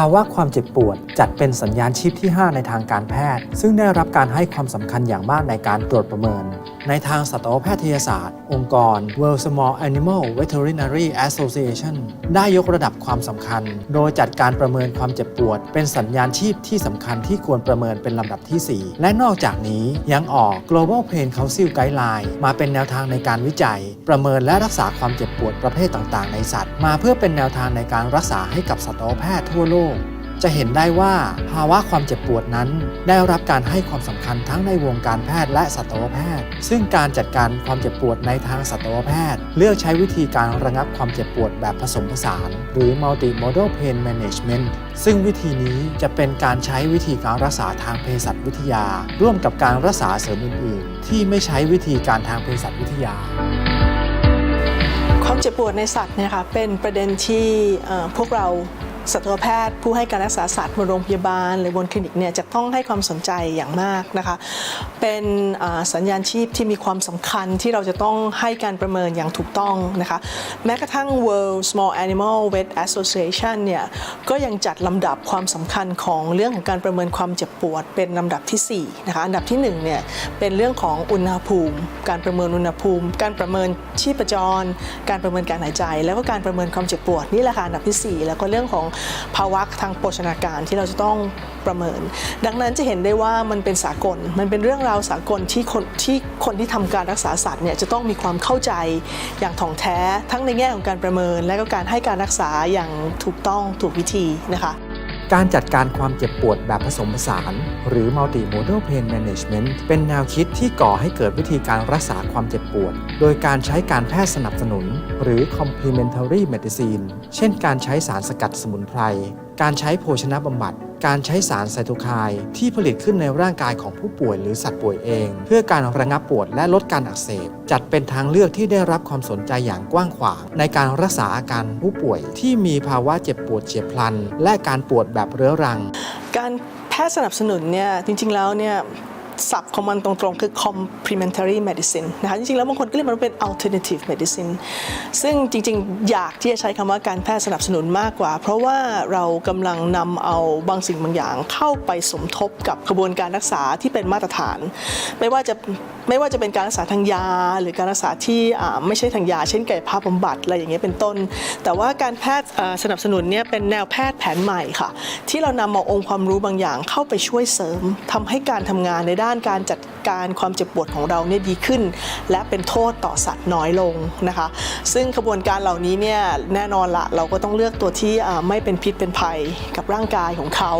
ภาวะความเจ็บปวด จัดเป็นสัญญาณชีพที่ 5 ในทางการแพทย์ ซึ่งได้รับการให้ความสำคัญอย่างมากในการตรวจประเมิน ในทางสัตวแพทยศาสตร์ องค์กร World Small Animal Veterinary Association ได้ยกระดับความสำคัญ โดยจัดการประเมินความเจ็บปวด เป็นสัญญาณชีพที่สำคัญที่ควรประเมินเป็นลำดับทีสี่4 และนอกจากนี้ยังออก Global Pain Council Guideline มาเป็นแนวทางในการวิจัย ประเมินและรักษาความเจ็บปวดประเภทต่าง ๆ ในสัตว์ มาเพื่อเป็นแนวทางในการรักษาให้กับสัตวแพทย์ทั่วโลกจะเห็นได้ว่าภาวะความเจ็บปวดนั้น ได้รับการให้ความสำคัญทั้งในวงการแพทย์และสัตวแพทย์ ซึ่งการจัดการความเจ็บปวดในทางสัตวแพทย์ เลือกใช้วิธีการระงับความเจ็บปวดแบบผสมผสาน หรือ multimodal pain management ซึ่งวิธีนี้จะเป็นการใช้วิธีการรักษาทางเภสัชวิทยา ร่วมกับการรักษาเสริมอื่นๆ ที่ไม่ใช้วิธีการทางเภสัชวิทยาความเจ็บปวดในสัตว์เนี่ยค่ะเป็นประเด็นที่พวกเรา สัตวแพทย์ผู้ให้การรักษาสัตว์บนโรงพยาบาล หรือบนคลินิกเนี่ยจะต้องให้ความสนใจอย่างมากนะคะเป็นสัญญาณชีพที่มีความสำคัญที่เราจะต้องให้การประเมินอย่างถูกต้องนะคะแม้กระทั่ง World Small Animal Vet Association เนี่ยก็ยังจัดลำดับความสำคัญของเรื่องของการประเมินความเจ็บปวด เป็นลำดับทีสี่4นะคะอันดับที่1เนี่ยเป็นเรื่องของอุณหภูมิ การประเมินอุณหภูมิ การประเมินชีพจร การประเมินการหายใจ แล้วก็การประเมินความเจ็บปวดนี่แหละค่ะอันดับทีสี่4 แล้วก็เรื่องของภาวะทางโภชนาการที่เราจะต้องประเมิน ดังนั้นจะเห็นได้ว่ามันเป็นสากล มันเป็นเรื่องราวสากลที่คนที่คนที่ทำการรักษาสัตว์เนี่ยจะต้องมีความเข้าใจอย่างถ่องแท้ ทั้งในแง่ของการประเมิน และก็การให้การรักษาอย่างถูกต้องถูกวิธีนะคะ การจัดการความเจ็บปวดแบบผสมผสาน หรือ multimodal pain management เป็นแนวคิดที่ก่อให้เกิดวิธีการรักษาความเจ็บปวด โดยการใช้การแพทย์สนับสนุน หรือ complementary medicine เช่นการใช้สารสกัดสมุนไพร การใช้โภชนะบำบัด การใช้สารไซโตไคน์ที่ผลิตขึ้นในร่างกายของผู้ป่วยหรือสัตว์ป่วยเอง เพื่อการระงับปวดและลดการอักเสบ จัดเป็นทางเลือกที่ได้รับความสนใจอย่างกว้างขวาง ในการรักษาอาการผู้ป่วยที่มีภาวะเจ็บปวดเฉียบพลัน และการปวดแบบเรื้อรัง การแพทย์สนับสนุนเนี่ยจริงๆแล้วเนี่ย ศัพท์ของมันตรงๆ คือ complementary medicine นะคะจริงๆ แล้วบางคนก็เรียกมันว่าเป็น alternative medicine ซึ่งจริงๆ อยากที่จะใช้คำว่าการแพทย์สนับสนุนมากกว่า เพราะว่าเรากำลังนำเอาบางสิ่งบางอย่างเข้าไปสมทบกับกระบวนการรักษาที่เป็นมาตรฐาน ไม่ว่าจะไม่ว่าจะเป็นการรักษาทางยา หรือการรักษาที่ไม่ใช่ทางยา เช่นกายภาพบำบัดอะไรอย่างเงี้ยเป็นต้น แต่ว่าการแพทย์สนับสนุนเนี่ยเป็นแนวแพทย์แผนใหม่ค่ะ ที่เรานำเอาองค์ความรู้บางอย่างเข้าไปช่วยเสริมทำให้การทำงานในด้านการจัดการความเจ็บปวดของเราเนี่ยดีขึ้น และเป็นโทษต่อสัตว์น้อยลงนะคะ ซึ่งกระบวนการเหล่านี้เนี่ยแน่นอนละเราก็ต้องเลือกตัวที่ไม่เป็นพิษเป็นภัยกับร่างกายของเขา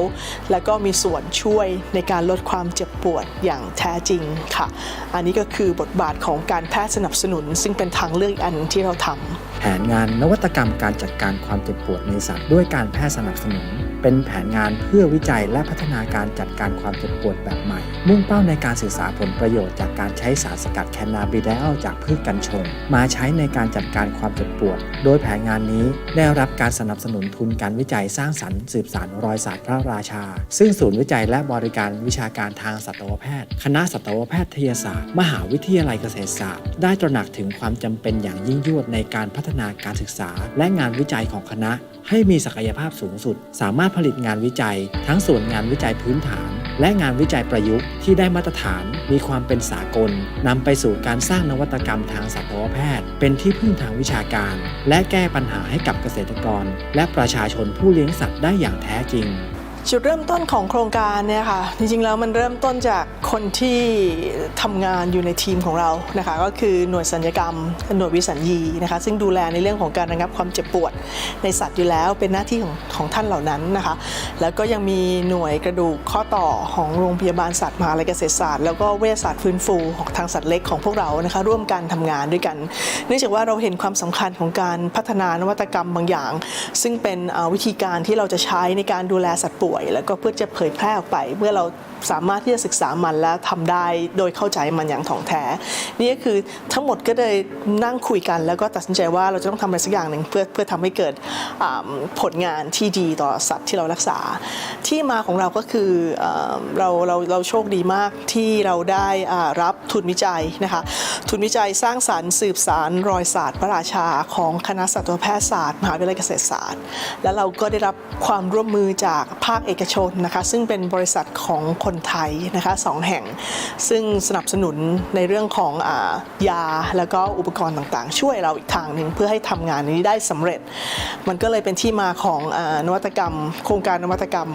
แล้วก็มีส่วนช่วยในการลดความเจ็บปวดอย่างแท้จริงค่ะ อันนี้ก็คือบทบาทของการแพทย์สนับสนุน ซึ่งเป็นทางเลือกอันหนึ่งที่เราทำ นงานนวัตกรรมการจัดการความเจ็บปวดในสัตว์ด้วยการแพทย์สนับสนุน เป็นแผนงานเพื่อวิจัยและพัฒนาการจัดการความเจ็บปวดแบบใหม่ มุ่งเป้าในการศึกษาผลประโยชน์จากการใช้สารสกัดแคนนาบิไดอลจากพืชกัญชง มาใช้ในการจัดการความเจ็บปวด โดยแผนงานนี้ได้รับการสนับสนุนทุนการวิจัยสร้างสรรค์สืบสานรอยศาสตร์พระราชา ซึ่งศูนย์วิจัยและบริการวิชาการทางสัตวแพทย์ คณะสัตวแพทยศาสตร์ มหาวิทยาลัยเกษตรศาสตร์ ได้ตระหนักถึงความจำเป็นอย่างยิ่งยวดในการพัฒนาการศึกษา และงานวิจัยของคณะ ให้มีศักยภาพสูงสุด สามารถผลิตงานวิจัย ทั้งส่วนงานวิจัยพื้นฐาน และงานวิจัยประยุกต์ที่ได้มาตรฐาน มีความเป็นสากลนำไปสู่การสร้างนวัตกรรมทางสัตวแพทย์ เป็นที่พึ่งทางวิชาการ และแก้ปัญหาให้กับเกษตรกร และประชาชนผู้เลี้ยงสัตว์ได้อย่างแท้จริง จุดเริ่มต้นของโครงการเนี่ยค่ะจริงๆแล้วมันเริ่มต้นจากคนที่ทำงานอยู่ในทีมของเรานะคะก็คือหน่วยสัญญกรรม หน่วยวิสัญญีนะคะซึ่งดูแลในเรื่องของการระงับความเจ็บปวด ในสัตว์อยู่แล้วเป็นหน้าที่ของของท่านเหล่านั้นนะคะแล้วก็ยังมีหน่วยกระดูกข้อต่อของโรงพยาบาลสัตว์มหาลัยเกษตรศาสตร์แล้วก็เวชศาสตร์ฟื้นฟูของทางสัตว์เล็กของพวกเรานะคะร่วมกันทำงานด้วยกัน เนื่องจากว่าเราเห็นความสำคัญของการพัฒนานวัตกรรมบางอย่าง ซึ่งเป็นวิธีการที่เราจะใช้ในการดูแลสัตว์ป่วยแล้วก็เพื่อจะเผยแพร่ออกไป เมื่อเรา สามารถที่จะศึกษามันและทำได้โดยเข้าใจมันอย่างถ่องแท้ นี่ก็คือทั้งหมดก็เลยนั่งคุยกันแล้วก็ตัดสินใจว่าเราจะต้องทำอะไรสักอย่างหนึ่งเพื่อเพื่อทำให้เกิดผลงานที่ดีต่อสัตว์ที่เรารักษา ที่มาของเราก็คือเอ่อเราเราเราโชคดีมากที่เราได้รับทุนวิจัยนะคะทุนวิจัยสร้างสารรค์สืบสารรอยศาสตร์พระราชาของคณะสัตวแพทยศาสตร์มหาวิทยาลัยเกษตรศาสตร์ และเราก็ได้รับความร่วมมือจากภาคเอกชนนะคะซึ่งเป็นบริษัทของคนไทยนะคะสองแห่ง ซึ่งสนับสนุนในเรื่องของอายาแล้วก็อุปกรณ์ต่างๆ ช่วยเราอีกทางหนึ่งเพื่อให้ทำงานนี้ได้สำเร็จ มันก็เลยเป็นที่มาของอนวัตกรรม โครงการนวัตกรรม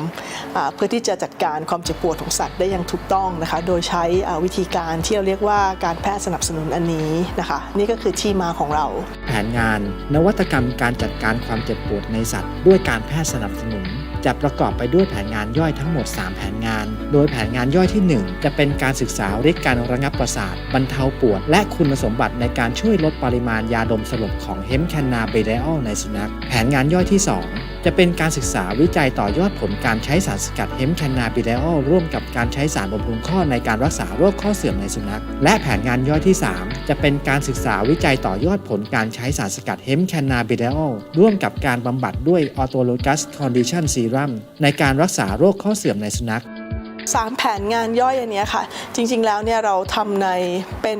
เพื่อที่จะจัดการความเจ็บปวดของสัตว์ได้อย่างถูกต้องนะคะโดยใช้วิธีการที่เราเรียกว่าการแพทย์สนับสนุนอันนี้นะคะนี่ก็คือที่มาของเรา แผนงาน นวัตกรรมการจัดการความเจ็บปวดในสัตว์ ด้วยการแพทย์สนับสนุน จะประกอบไปด้วยแผนงานย่อยทั้งหมด 3 แผนงาน โดยแผนงานย่อยที่ 1 จะเป็นการศึกษาฤทธิ์การระงับประสาท บรรเทาปวด และคุณสมบัติในการช่วยลดปริมาณยาดมสลบของเฮมแคนนาเบเดอลในสุนัข แผนงานย่อยที่ 2จะเป็นการศึกษาวิจัยต่อยอดผลการใช้สารสกัดเฮมแคนนาบิเดอลร่วมกับการใช้สารบำรุงข้อในการรักษาโรคข้อเสื่อมในสุนัข และแผนงานย่อยที่ 3 จะเป็นการศึกษาวิจัยต่อยอดผลการใช้สารสกัดเฮมแคนนาบิเดอลร่วมกับการบำบัดด้วยออโตโลกัสคอนดิชันซีรัมในการรักษาโรคข้อเสื่อมในสุนัข สามแผนงานย่อยอันนี้ค่ะ จริงๆแล้วเนี่ยเราทำในเป็น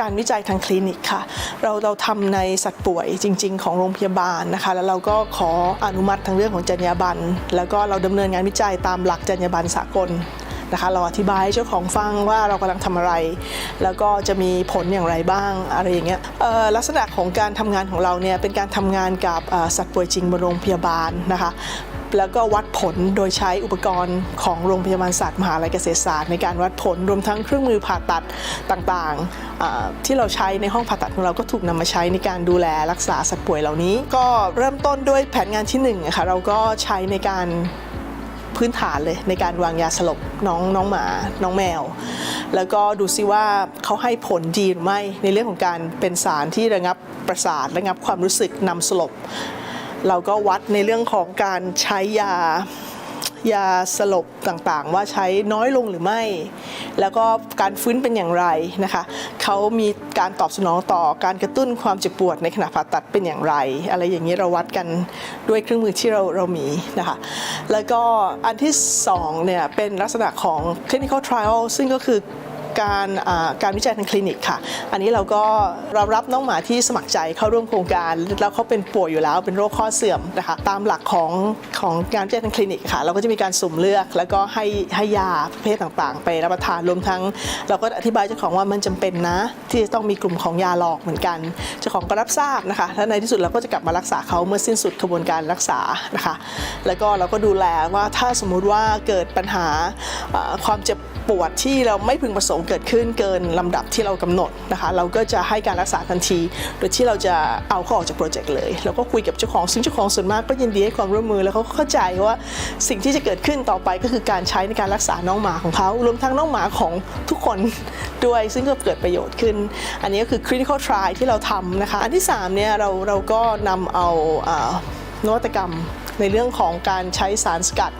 การวิจัยทางคลินิกค่ะ เราเราทำในสัตว์ป่วยจริง ๆ ของโรงพยาบาลนะคะ แล้วเราก็ขออนุมัติทางเรื่องของจรรยาบรรณแล้วก็เราดำเนินงานวิจัยตามหลักจรรยาบรรณสากลนะคะเราอธิบายให้เจ้าของฟังว่าเรากำลังทำอะไร แล้วก็จะมีผลอย่างไรบ้างอะไรอย่างเงี้ยลักษณะของการทำงานของเราเนี่ยเป็นการทำงานกับสัตว์ป่วยจริงบนโรงพยาบาลนะคะ แล้วก็วัดผลโดยใช้อุปกรณ์ของโรงพยาบาลสัตว์มหาลัยเกษตรศาสตร์ในการวัดผลรวมทั้งเครื่องมือผ่าตัดต่างๆ ที่เราใช้ในห้องผ่าตัดของเราก็ถูกนำมาใช้ในการดูแลรักษาสัตว์ป่วยเหล่านี้ ก็เริ่มต้นด้วยแผนงานที่หนึ่งอะค่ะเราก็ใช้ในการพื้นฐานเลยในการวางยาสลบน้องน้องหมาน้องแมว แล้วก็ดูซิว่าเขาให้ผลดีหรือไม่ในเรื่องของการเป็นสารที่ระงับประสาทระงับความรู้สึกนำสลบ เราก็วัดในเรื่องของการใช้ยายาสลบต่างๆ ว่าใช้น้อยลงหรือไม่ แล้วก็การฟื้นเป็นอย่างไรนะคะเขามีการตอบสนองต่อการกระตุ้นความเจ็บปวดในขณะผ่าตัดเป็นอย่างไร อะไรอย่างนี้เราวัดกันด้วยเครื่องมือที่เราเรามีนะคะแล้วก็อันที่สองเนี่ยเป็นลักษณะของ clinical trial ซึ่งก็คือ การการวิจัยทางคลินิกค่ะ อันนี้เราก็เรารับน้องหมาที่สมัครใจเข้าร่วมโครงการ แล้วเขาเป็นป่วยอยู่แล้วเป็นโรคข้อเสื่อมนะคะตามหลักของของการวิจัยทางคลินิกค่ะ เราก็จะมีการสุ่มเลือกแล้วก็ให้ให้ยาประเภทต่างๆ ไปรับประทานรวมทั้ง เราก็อธิบายเจ้าของว่ามันจำเป็นนะ ที่จะต้องมีกลุ่มของยาหลอกเหมือนกัน เจ้าของก็รับทราบนะคะและในที่สุดเราก็จะกลับมารักษาเขาเมื่อสิ้นสุดกระบวนการรักษานะคะ แล้วก็เราก็ดูแลว่าถ้าสมมุติว่าเกิดปัญหาความเจ็บ ปวดที่เราไม่พึงประสงค์เกิดขึ้นเกินลำดับที่เรากำหนดนะคะ เราก็จะให้การรักษาทันที โดยที่เราจะเอาเขาออกจากโปรเจกต์เลยแล้วก็คุยกับเจ้าของซึ่งเจ้าของส่วนมากก็ยินดีให้ความร่วมมือแล้วเขาเข้าใจว่าสิ่งที่จะเกิดขึ้นต่อไปก็คือการใช้ในการรักษาน้องหมาของเขารวมทั้งน้องหมาของทุกคนด้วยซึ่งก็เกิดประโยชน์ขึ้น อันนี้ก็คือ critical trial ที่เราทำนะคะ อันที่สามเนี่ยเราเราก็นำเอานวัตกรรมในเรื่องของการใช้สารสกัด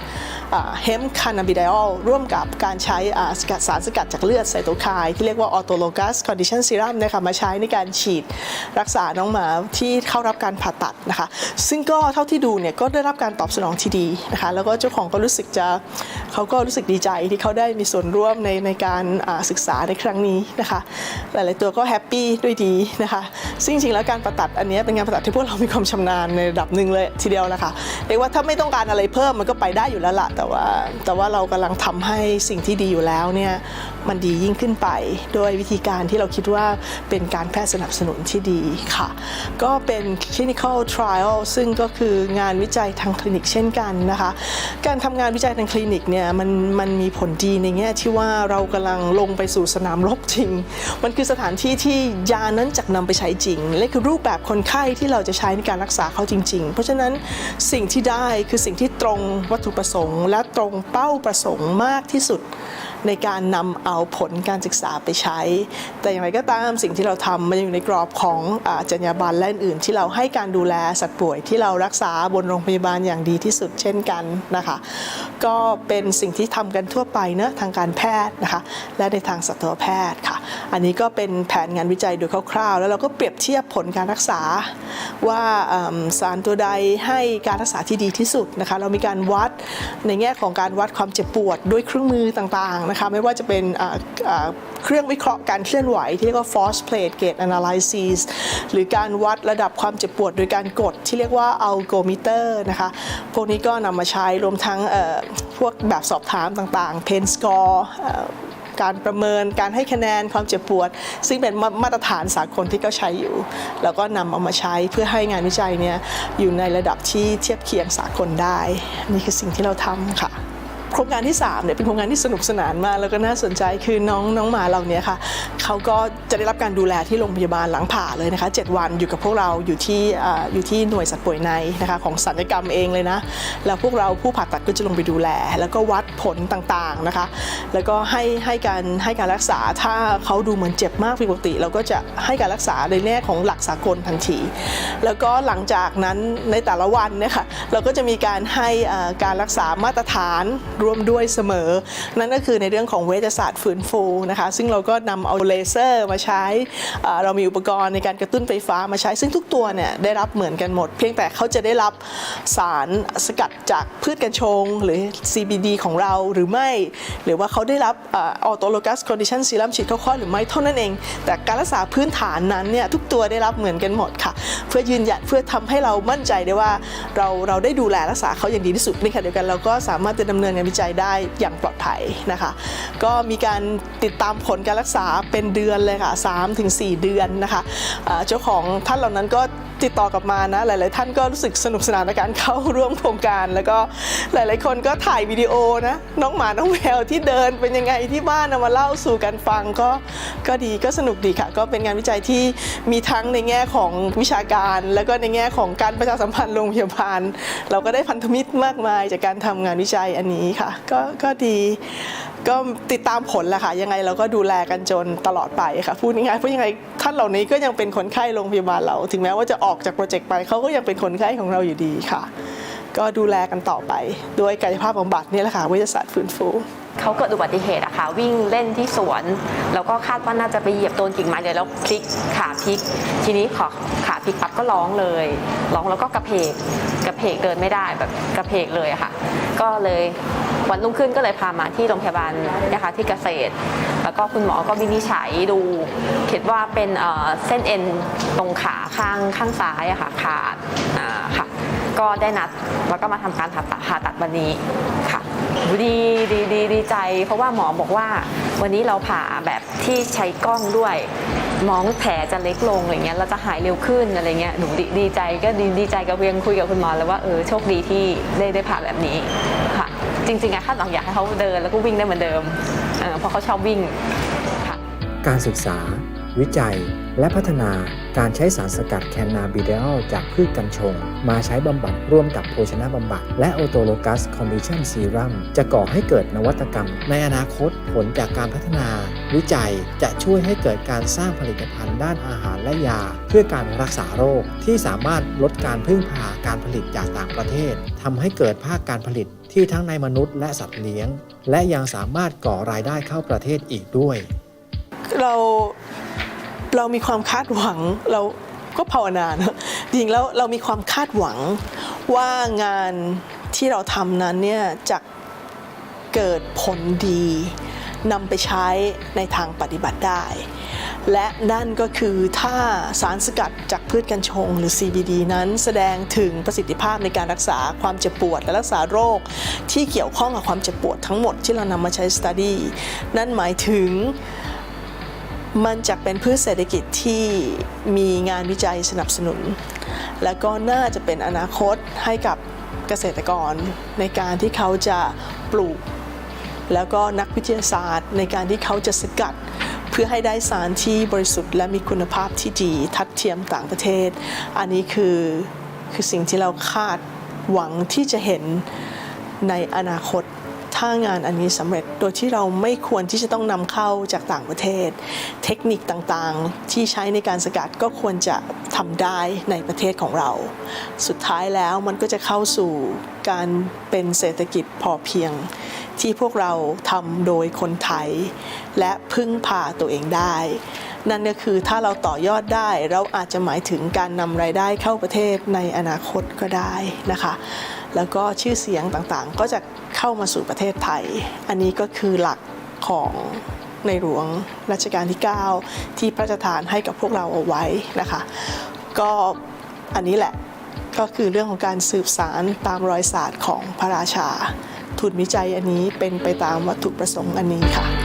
เฮมคานาบิไดอลร่วมกับการใช้สกัดสารสกัดจากเลือดไซโตไคน์ที่เรียกว่าออโตโลกัสคอนดิชันซีรัมนะคะมาใช้ในการฉีดรักษาน้องหมาที่เข้ารับการผ่าตัดนะคะ ซึ่งก็เท่าที่ดูเนี่ยก็ได้รับการตอบสนองที่ดีนะคะแล้วก็เจ้าของก็รู้สึกจะเขาก็รู้สึกดีใจที่เขาได้มีส่วนร่วมในในการศึกษาในครั้งนี้นะคะ หลาย ๆ ตัวก็แฮปปี้ด้วยดีนะคะซึ่งจริงๆแล้วการผ่าตัดอันนี้เป็นงานผ่าตัดที่พวกเรามีความชำนาญในระดับหนึ่งเลยทีเดียวนะคะเรียกว่าถ้าไม่ต้องการอะไรเพิ่มมันก็ไปได้อยู่แล้วละแต่ว่าแต่ว่าเรากำลังทำให้สิ่งที่ดีอยู่แล้วเนี่ยมันดียิ่งขึ้นไปโดยวิธีการที่เราคิดว่าเป็นการแพทย์สนับสนุนที่ดีค่ะ ก็เป็น clinical trial ซึ่งก็คืองานวิจัยทางคลินิกเช่นกันนะคะ การทำงานวิจัยทางคลินิกเนี่ยมันมันมีผลดีในแง่ที่ว่าเรากำลังลงไปสู่สนามรบจริง มันคือสถานที่ที่ยานั้นจะนำไปใช้จริง และคือรูปแบบคนไข้ที่เราจะใช้ในการรักษาเขาจริง ๆ เพราะฉะนั้นสิ่งที่ได้คือสิ่งที่ตรงวัตถุประสงค์และตรงเป้าประสงค์มากที่สุด ในการนำเอาผลการศึกษาไปใช้ แต่อย่างไรก็ตามสิ่งที่เราทำมันยังอยู่ในกรอบของอจรรยาบรรณและอื่น ที่เราให้การดูแลสัตว์ป่วยที่เรารักษาบนโรงพยาบาลอย่างดีที่สุดเช่นกันนะคะ ก็เป็นสิ่งที่ทำกันทั่วไปเนอะทางการแพทย์นะคะและในทางสัตวแพทย์ค่ะ อันนี้ก็เป็นแผนงานวิจัยโดยคร่าวๆ แล้วเราก็เปรียบเทียบผลการรักษา ว่าสารตัวใดให้การรักษาที่ดีที่สุดนะคะ เรามีการวัดในแง่ของการวัดความเจ็บปวดด้วยเครื่องมือต่างๆนะคะไม่ว่าจะเป็นเครื่องวิเคราะห์การเคลื่อนไหวที่เรียกว่า force plate gate analysis หรือการวัดระดับความเจ็บปวดโดยการกดที่เรียกว่า algometer นะคะพวกนี้ก็นำมาใช้รวมทั้งพวกแบบสอบถามต่างๆ pain score การประเมินการให้คะแนนความเจ็บปวด ซึ่งเป็นมามาตรฐานสากลที่เขาใช้อยู่ แล้วก็นำเอามาใช้เพื่อให้งานวิจัยเนี่ยอยู่ในระดับที่เทียบเคียงสากลได้ นี่คือสิ่งที่เราทำค่ะ โครงการที่3เนี่ยเป็นโครงการที่สนุกสนานมากแล้วก็น่าสนใจคือน้องน้องหมาเราเนี่ยค่ะเขาก็จะได้รับการดูแลที่โรงพยาบาลหลังผ่าเลยนะคะ 7 วันอยู่กับพวกเราอยู่ที่ออยู่ที่หน่วยสัตว์ป่วยในนะคะของศัลยกรรมเองเลยนะแล้วพวกเราผู้ผ่าตัดก็จะลงไปดูแล แล้วก็วัดผลต่างๆนะคะ แล้วก็ให้ให้การให้การรักษาถ้าเขาดูเหมือนเจ็บมากผิดปกติ เราก็จะให้การรักษาในแง่ของหลักสากลทันที แล้วก็หลังจากนั้นในแต่ละวันเนี่ยค่ะเราก็จะมีการให้การรักษามาตรฐานร่วมด้วยเสมอ นั่นก็คือในเรื่องของเวชศาสตร์ฟื้นฟูนะคะ ซึ่งเราก็นำเอาเลเซอร์มาใช้ เรามีอุปกรณ์ในการกระตุ้นไฟฟ้ามาใช้ ซึ่งทุกตัวเนี่ยได้รับเหมือนกันหมด เพียงแต่เขาจะได้รับสารสกัดจากพืชกัญชง หรือ CBD ของเราหรือไม่ หรือว่าเขาได้รับออโตโลกัสคอนดิชันซีรัมฉีดเข้าข้อหรือไม่เท่านั้นเอง แต่การรักษาพื้นฐานนั้นเนี่ยทุกตัวได้รับเหมือนกันหมดค่ะ เพื่อยืนยันเพื่อทำให้เรามั่นใจได้ว่าเราเราได้ดูแลรักษาเขาอย่างดีที่สุดในขณะเดียวกันเราก็สามารถจะดำเนินงานวิจัยได้อย่างปลอดภัยนะคะ ก็มีการติดตามผลการรักษาเป็นเดือนเลยค่ะ3ถึง4เดือนนะคะเจ้าของท่านเหล่านั้นก็ติดต่อกลับมานะหลาย ๆ ท่านก็รู้สึกสนุกสนานในการเข้าร่วมโครงการ แล้วก็หลาย ๆ คนก็ถ่ายวิดีโอนะน้องหมาน้องแมวที่เดินเป็นยังไงที่บ้านเอามาเล่าสู่กันฟังก็ก็ดีก็สนุกดีค่ะ ก็เป็นงานวิจัยที่มีทั้งในแง่ของวิชาการ แล้วก็ในแง่ของการประชาสัมพันธ์โรงพยาบาล เราก็ได้พันธมิตรมากมายจากการทำงานวิจัยอันนี้ค่ะก็ก็ดี ก็ติดตามผลแหละค่ะ ยังไงเราก็ดูแลกันจนตลอดไปค่ะ พูดง่ายๆเพราะยังไงท่านเหล่านี้ก็ยังเป็นคนไข้โรงพยาบาลเรา ถึงแม้ว่าจะออกจากโปรเจกต์ไปเขาก็ยังเป็นคนไข้ของเราอยู่ดีค่ะ ก็ดูแลกันต่อไป ด้วยกายภาพบำบัดนี่แหละค่ะวิทยาศาสตร์ฟื้นฟูเขาเกิดอุบัติเหตุอะค่ะ วิ่งเล่นที่สวน แล้วก็คาดว่าน่าจะไปเหยียบโดนกิ่งไม้เลยแล้วพลิกขาพลิก ทีนี้พอขาพลิกปั๊บก็ร้องเลยร้องแล้วก็กระเพกกระเพกเดินไม่ได้แบบกระเพกเลยอะค่ะ ก็เลย วันรุ่งขึ้นก็เลยพามาที่โรงพยาบาลนะคะที่เกษตร แล้วก็คุณหมอก็วินิจฉัยดูคิดว่าเป็นเส้นเอ็นตรงขาข้างข้างซ้ายอะค่ะขาดค่ะก็ได้นัดแล้วก็มาทำการผ่าตัดผ่าตัดวันนี้ค่ะดีดีดีดีใจ เพราะว่าหมอบอกว่าวันนี้เราผ่าแบบที่ใช้กล้องด้วยมองแผลจะเล็กลงอะไรเงี้ยเราจะหายเร็วขึ้นอะไรเงี้ยหนูดดีใจก็ดีดีใจกับเวียงคุยกับคุณหมอแล้วว่าเออโชคดีที่ได้ได้ผ่าแบบนี้ค่ะ จริงๆอะคาดหวังอยากให้เขาเดินแล้วก็วิ่งได้เหมือนเดิมเออเพราะเขาชอบวิ่งค่ะการศึกษา วิจัย และพัฒนาการใช้สารสกัดแคนนาบิเดอลจากพืชกัญชง มาใช้บำบัดร่วมกับโภชนะบำบัด และโอโตโลกัสคอนดิชันซีรัมจะก่อให้เกิดนวัตกรรม ในอนาคตผลจากการพัฒนา วิจัยจะช่วยให้เกิดการสร้างผลิตภัณฑ์ด้านอาหารและยา เพื่อการรักษาโรคที่สามารถลดการพึ่งพาการผลิตจากต่างประเทศทำให้เกิดภาคการผลิต ที่ทั้งในมนุษย์และสัตว์เลี้ยง และยังสามารถก่อรายได้เข้าประเทศอีกด้วย เราเรามีความคาดหวังเราก็ภาวนานะจริงแล้วเรามีความคาดหวังว่างานที่เราทำนั้นเนี่ยจะเกิดผลดีนำไปใช้ในทางปฏิบัติได้ และนั่นก็คือถ้าสารสกัดจากพืชกัญชงหรือ CBD นั้นแสดงถึงประสิทธิภาพในการรักษาความเจ็บปวด และรักษาโรค ที่เกี่ยวข้องกับความเจ็บปวดทั้งหมดที่เรานำมาใช้ study นั่นหมายถึงมันจะเป็นพืชเศรษฐกิจที่มีงานวิจัยสนับสนุน และก็น่าจะเป็นอนาคตให้กับเกษตรกร ในการที่เขาจะปลูก แล้วก็นักวิทยาศาสตร์ ในการที่เขาจะสกัด พื่อให้ได้สารที่บริสุทธิ์และมีคุณภาพที่ดีทัดเทียมต่างประเทศ อันนี้คือคือสิ่งที่เราคาดหวังที่จะเห็นในอนาคต ถ้างานอันนี้สำเร็จโดยที่เราไม่ควรที่จะต้องนำเข้าจากต่างประเทศ เทคนิคต่างๆ ที่ใช้ในการสกัดก็ควรจะทำได้ในประเทศของเรา สุดท้ายแล้วมันก็จะเข้าสู่การเป็นเศรษฐกิจพอเพียง ที่พวกเราทำโดยคนไทย และพึ่งพาตัวเองได้ นั่นก็คือถ้าเราต่อยอดได้เราอาจจะหมายถึงการนำรายได้เข้าประเทศในอนาคตก็ได้นะคะ แล้วก็ชื่อเสียงต่างๆ ก็จะ เข้ามาสู่ประเทศไทย อันนี้ก็คือหลักของในหลวงรัชกาลที่ 9 ที่พระราชทานให้กับพวกเราเอาไว้นะคะ ก็อันนี้แหละก็คือเรื่องของการสืบสารตามรอยศาสตร์ของพระราชา ทุนวิจัยอันนี้เป็นไปตามวัตถุประสงค์อันนี้ค่ะ